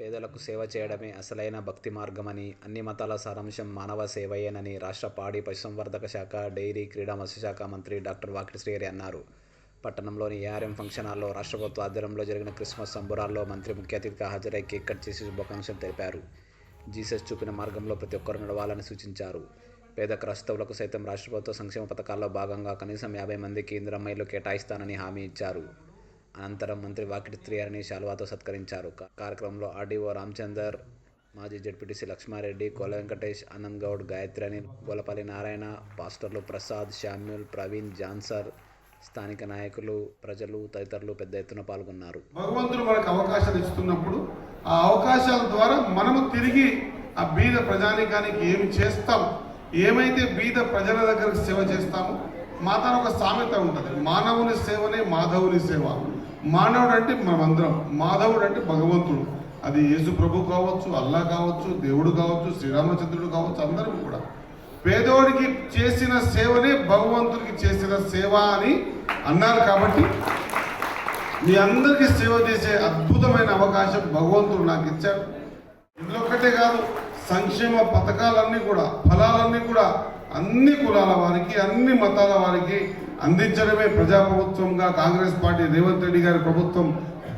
పేదలకు సేవ చేయడమే అసలైన భక్తి మార్గమని అన్ని మతాల సారాంశం మానవ సేవయేనని రాష్ట్ర పాడి పశుసంవర్ధక శాఖ డైరీ క్రీడా మత్స్యశాఖ మంత్రి డాక్టర్ వాకిటి శ్రీహరి అన్నారు. పట్టణంలోని ఏఆర్ఎం ఫంక్షన్ హాల్లో రాష్ట్ర ప్రభుత్వ ఆధ్వర్యంలో జరిగిన క్రిస్మస్ సంబురాల్లో మంత్రి ముఖ్య అతిథిగా హాజరై కేక్ కట్ చేసి శుభాకాంక్షలు తెలిపారు. జీసస్ చూపిన మార్గంలో ప్రతి ఒక్కరూ నడవాలని సూచించారు. పేద క్రైస్తవులకు సైతం రాష్ట్ర ప్రభుత్వ సంక్షేమ పథకాల్లో భాగంగా కనీసం యాభై మందికి ఇందిరమ్మైలు కేటాయిస్తానని హామీ ఇచ్చారు. అనంతరం మంత్రి వాకిటి త్రియారిని శాలువాతో సత్కరించారు. కార్యక్రమంలో ఆర్డీఓ రామచందర్ మాజీ జడ్పీటీసీ లక్ష్మారెడ్డి కోల వెంకటేష్ ఆనంద్ గౌడ్ గాయత్రి అని గోలపల్లి నారాయణ పాస్టర్లు ప్రసాద్ శామ్యుల్ ప్రవీణ్ జాన్సర్ స్థానిక నాయకులు ప్రజలు తదితరులు పెద్ద ఎత్తున పాల్గొన్నారు. భగవంతుడు మనకు అవకాశాలు ఇస్తున్నప్పుడు ఆ అవకాశాల ద్వారా మనము తిరిగి ఆ బీద ప్రజానికానికి ఏమి చేస్తాం ఏమైతే బీద ప్రజల దగ్గరకు సేవ చేస్తామో మాతన ఒక సామెత ఉంటుంది. మానవుని సేవనే మాధవుని సేవ. మానవుడు అంటే మనమందరం మాధవుడు అంటే భగవంతుడు. అది యేసు ప్రభు కావచ్చు అల్లా కావచ్చు దేవుడు కావచ్చు శ్రీరామచంద్రుడు కావచ్చు అందరూ కూడా. పేదోడికి చేసిన సేవనే భగవంతుడికి చేసిన సేవ అని అన్నారు కాబట్టి మీ అందరికీ సేవ చేసే అద్భుతమైన అవకాశం భగవంతుడు నాకు ఇచ్చాడు. ఇందులో ఒక్కటే కాదు సంక్షేమ పథకాలన్నీ కూడా ఫలాలన్నీ కూడా అన్ని కులాల వారికి అన్ని మతాల వారికి అందించడమే ప్రజాప్రభుత్వంగా కాంగ్రెస్ పార్టీ రేవంత్ రెడ్డి గారి ప్రభుత్వం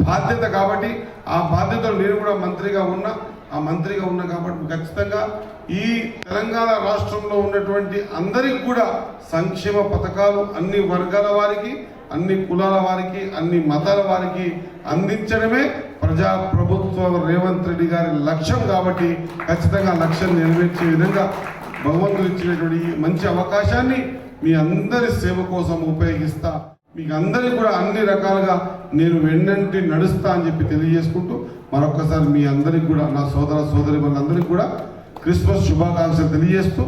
బాధ్యత కాబట్టి ఆ బాధ్యతలు నేను కూడా మంత్రిగా ఉన్నా ఆ మంత్రిగా ఉన్నా కాబట్టి ఖచ్చితంగా ఈ తెలంగాణ రాష్ట్రంలో ఉన్నటువంటి అందరికి కూడా సంక్షేమ పథకాలు అన్ని వర్గాల వారికి అన్ని కులాల వారికి అన్ని మతాల వారికి అందించడమే ప్రజా ప్రభుత్వం రేవంత్ రెడ్డి గారి లక్ష్యం కాబట్టి ఖచ్చితంగా లక్ష్యం నెరవేర్చే విధంగా భగవంతుడు ఇచ్చినటువంటి ఈ మంచి అవకాశాన్ని మీ అందరి సేవ కోసం ఉపయోగిస్తా. మీకు అందరికీ కూడా అన్ని రకాలుగా నేను వెన్నంటి నడుస్తా అని చెప్పి తెలియజేసుకుంటూ మరొకసారి మీ అందరికి కూడా నా సోదర సోదరి వాళ్ళందరికీ కూడా క్రిస్మస్ శుభాకాంక్షలు తెలియజేస్తూ